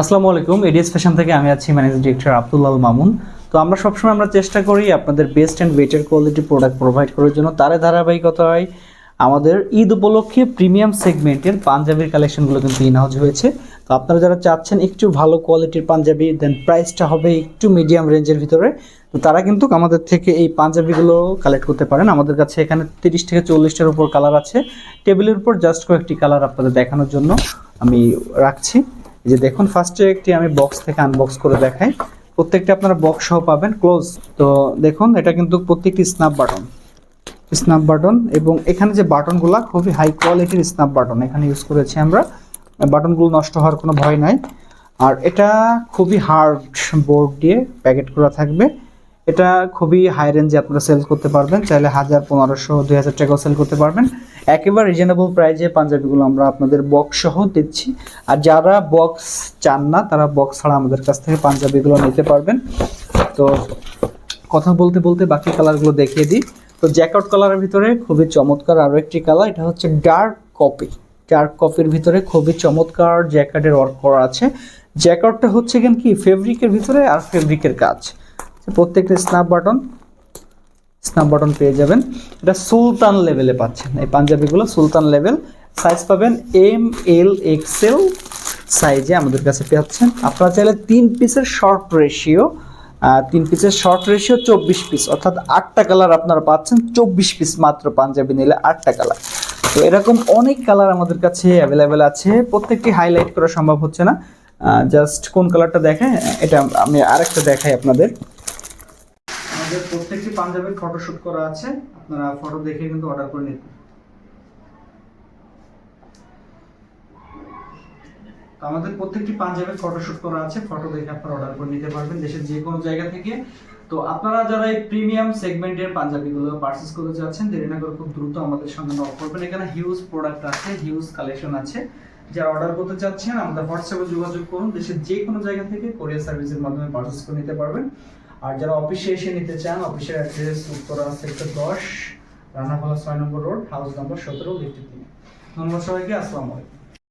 আসসালামু আলাইকুম, ads fashion থেকে আমি আছি ম্যানেজিং ডিরেক্টর আব্দুল্লাল মামুন। তো আমরা সবসময় আমরা চেষ্টা করি আপনাদের best and better quality product provide করার জন্য। তারে ধারাবাহিকতায় আমাদের ঈদ উপলক্ষে প্রিমিয়াম সেগমেন্টের পাঞ্জাবির কালেকশনগুলো কিন্তু ইন হাউস হয়েছে। তো আপনারা যারা চাচ্ছেন একটু ভালো কোয়ালিটির পাঞ্জাবি দেন প্রাইসটা হবে একটু মিডিয়াম রেঞ্জের ভিতরে, তো তারা কিন্তু আমাদের থেকে এই পাঞ্জাবিগুলো কালেক্ট করতে পারেন। আমাদের কাছে এখানে তিরিশ থেকে চল্লিশটার উপর কালার আছে। টেবিলের উপর জাস্ট কয়েকটি কালার আপনাদের দেখানোর জন্য আমি রাখছি। যে দেখুন ফার্স্টে একটি আমি বক্স থেকে আনবক্স করে দেখাই। প্রত্যেকটা আপনারা বক্স সহ পাবেন ক্লোজ তো দেখুন, এটা কিন্তু প্রত্যেকটি স্ন্যাপ বাটন স্ন্যাপ বাটন এবং এখানে যে বাটনগুলো খুবই হাই কোয়ালিটির স্ন্যাপ বাটন এখানে ইউজ করেছি আমরা। বাটনগুলো নষ্ট হওয়ার কোনো ভয় নাই। আর এটা খুবই হার্ড বোর্ড দিয়ে প্যাকেট করা থাকবে। এটা খুবই হাই রেঞ্জে আপনারা সেল করতে পারবেন। চাইলে হাজার, পনেরোশো, দুই হাজার টাকাও সেল করতে পারবেন। একেবারে রিজনেবল প্রাইজে পাঞ্জাবিগুলো আমরা আপনাদের বক্স সহ দিচ্ছি। আর যারা বক্স চান না, তারা বক্স ছাড়া আমাদের কাছ থেকে পাঞ্জাবিগুলো নিতে পারবেন। তো কথা বলতে বলতে বাকি কালারগুলো দেখিয়ে দিই। তো জ্যাকআউট কালারের ভিতরে খুবই চমৎকার আরও একটি কালার এটা হচ্ছে ডার্ক কপি ডার্ক কপির ভিতরে খুবই চমৎকার জ্যাকেটের ওয়ার্ক করা আছে। জ্যাকেটটা হচ্ছে কেন কি? ফেব্রিকের ভিতরে আর ফেব্রিকের কাজ। প্রত্যেকটা স্ন্যাপ বাটন স্ন্যাপ বাটন পেয়ে যাবেন। এটা সুলতান লেভেলে পাচ্ছেন। এই পাঞ্জাবিগুলো সুলতান লেভেল সাইজ পাবেন এম এল এক্সেল সাইজে আমাদের কাছে পাচ্ছেন। আপনারা চাইলে তিন পিসের শর্ট রেশিও তিন পিসের শর্ট রেশিও চব্বিশ পিস অর্থাৎ আটটা কালার আপনারা পাচ্ছেন। চব্বিশ পিস মাত্র পাঞ্জাবি নিলে আটটা কালার তো এরকম অনেক কালার আমাদের কাছে অ্যাভেলেবেল আছে। প্রত্যেকটি হাইলাইট করা সম্ভব হচ্ছে না। জাস্ট কোন কালারটা দেখে এটা আমি আরেকটা দেখাই আপনাদের। আমাদের প্রত্যেকটি পাঞ্জাবির ফটোশুট করা আছে। আপনারা ফটো দেখে কিন্তু অর্ডার করে নিতে আমাদের প্রত্যেকটি পাঞ্জাবির ফটোশুট করা আছে। ফটো দেখে আপনারা অর্ডার করে নিতে পারবেন দেশের যে কোনো জায়গা থেকে। তো আপনারা যারা এই প্রিমিয়াম সেগমেন্টের পাঞ্জাবিগুলো পারচেজ করতে চাচ্ছেন দেরি না করে খুব দ্রুত আমাদের সঙ্গে নক করবেন। এখানে হিউজ প্রোডাক্ট আছে হিউজ কালেকশন আছে। যারা অর্ডার করতে চাচ্ছেন, আমাদের হোয়াটসঅ্যাপে যোগাযোগ করুন। দেশের যে কোনো জায়গা থেকে কোরিয়ার সার্ভিসের মাধ্যমে পারচেজ করে নিতে পারবেন। আর যারা অফিসে এসে নিতে চান, অফিসের অ্যাড্রেস উত্তরা সেক্টর দশ রানাভালা ছয় নম্বর রোড, হাউস নম্বর সতেরো, লিফটি তিন। ধন্যবাদ সবাইকে, আসসালামু আলাইকুম।